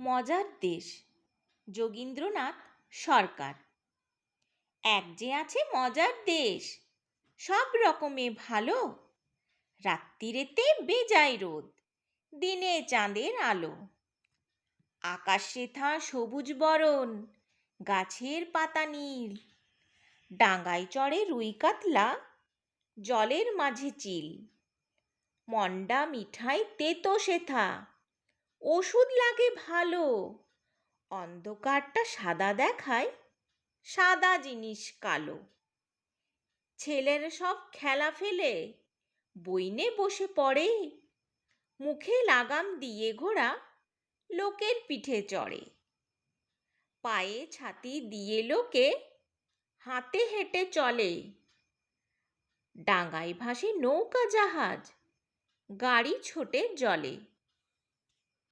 মজার দেশ। যোগীন্দ্রনাথ সরকার। এক যে আছে মজার দেশ। সব রকমে ভালো। রাত্রিরেতে বেজায় রোদ। দিনে চাঁদের আলো। আকাশে থা সবুজ বরণ। গাছের পাতা নীল। ডাঙায় চড়ে রুই কাতলা। জলের মাঝে চিল। মন্ডা মিঠাই তেতো সেথা। ওষুধ লাগে ভালো। অন্ধকারটা সাদা দেখায়, সাদা জিনিস কালো। ছেলের সব খেলা ফেলে বইনে বসে পড়ে। মুখে লাগাম দিয়ে ঘোড়া লোকের পিঠে চড়ে। পায়ে ছাতি দিয়ে লোকে হাতে হেঁটে চলে। ডাঙায় ভাসে নৌকা জাহাজ, গাড়ি ছোটে জলে।